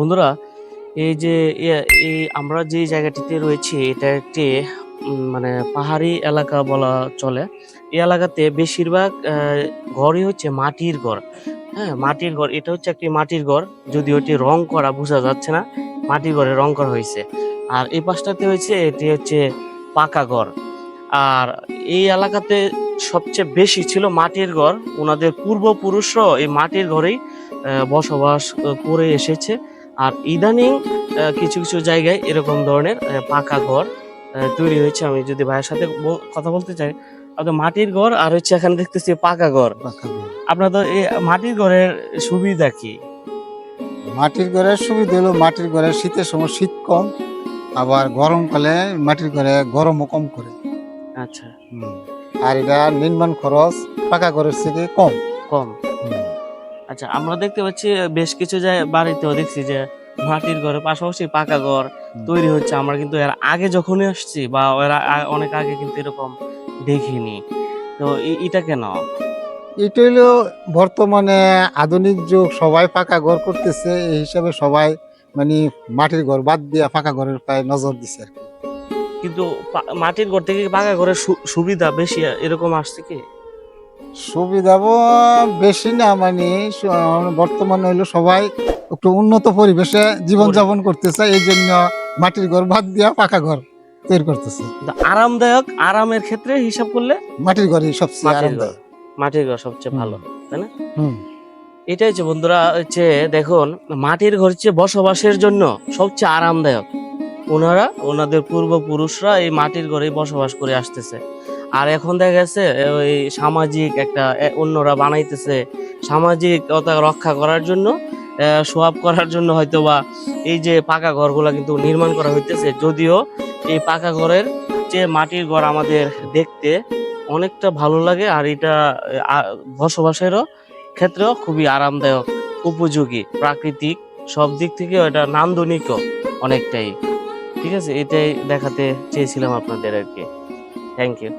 বন্ধুরা, এই যে এই আমরা যে জায়গাটিতে রয়েছি, এটা একটি মানে পাহাড়ি এলাকা বলা চলে। এই এলাকাতে বেশিরভাগ ঘরই হচ্ছে মাটির ঘর। হ্যাঁ মাটির ঘর, এটা হচ্ছে একটি মাটির ঘর, যদিও এটি রং করা বোঝা যাচ্ছে না, মাটির ঘরে রং করা হয়েছে। আর এই পাশটাতে হয়েছে, এটি হচ্ছে পাকা ঘর। আর এই এলাকাতে সবচেয়ে বেশি ছিল মাটির ঘর ওনাদের পূর্বপুরুষরাও এই মাটির ঘরেই বসবাস করে এসেছে। আর ইদানিং কিছু কিছু জায়গায় এরকম ধরনের পাকা ঘর তৈরি হয়েছে। আমি যদি ভাইয়ের সাথে কথা বলতে চাই আপনার মাটির ঘর আর হচ্ছে এখানে দেখতেছি পাকা ঘর। পাকা ঘর। আপনার তো এই মাটির ঘরের সুবিধা কি? মাটির ঘরের সুবিধা হলো মাটির ঘরে শীতের সময় শীত কম আবার গরমকালে মাটির ঘরে গরমও কম করে। আচ্ছা। আর এটা নির্মাণ খরচ পাকা ঘরের থেকে কম। কম। আচ্ছা আমরা দেখতে পাচ্ছি বেশ কিছু জায়গায় বাড়িতেও দেখছি যে মাটির ঘরের পাশাপাশি পাকা ঘর তৈরি হচ্ছে। আমরা কিন্তু এর আগে যখনই আসছি বা এর অনেক আগে কিন্তু এরকম দেখিনি। তো এটা কেন? এটা হলো বর্তমানে আধুনিক যুগ সবাই পাকা ঘর করতেছে এই হিসাবে সবাই মানে মাটির ঘর বাদ দিয়ে পাকা ঘরের প্রায় নজর দিছে আর কি। কিন্তু মাটির ঘর থেকে পাকা ঘরের সুবিধা বেশি এরকম আসছে কি? সুবিধা বেশি না মানে বর্তমানে হলো সবাই একটু উন্নত পরিবেশে জীবন যাপন করতেছে এই জন্য মাটির ঘর বাদ দিয়া পাকা ঘর তৈরি করতেছে। আরামদায়ক আরামের ক্ষেত্রে হিসাব করলে? মাটির ঘরই সবচেয়ে আরামদায়ক। মাটির ঘর সবচেয়ে ভালো হুম। এটাই হচ্ছে বন্ধুরা হচ্ছে দেখুন মাটির ঘর হচ্ছে বসবাসের জন্য সবচেয়ে আরামদায়ক। ওনারা ওনাদের পূর্বপুরুষরা এই মাটির ঘরে বসবাস করে আসতেছে। আর এখন দেখা গেছে ওই সামাজিক একটা অন্যরা বানাইতেছে সামাজিকতা রক্ষা করার জন্য সোয়াব করার জন্য হয়তো বা এই যে পাকা ঘরগুলো কিন্তু নির্মাণ করা হইতেছে। যদিও এই পাকা ঘরের যে মাটির ঘর আমাদের দেখতে অনেকটা ভালো লাগে আর এটা বসবাসেরও ক্ষেত্রেও খুবই আরামদায়ক, উপযোগী, প্রাকৃতিক, সব দিক থেকে এটা নান্দনিকও অনেকটাই। ঠিক আছে? এটাই দেখাতে চেয়েছিলাম আপনাদের আর কি থ্যাংক ইউ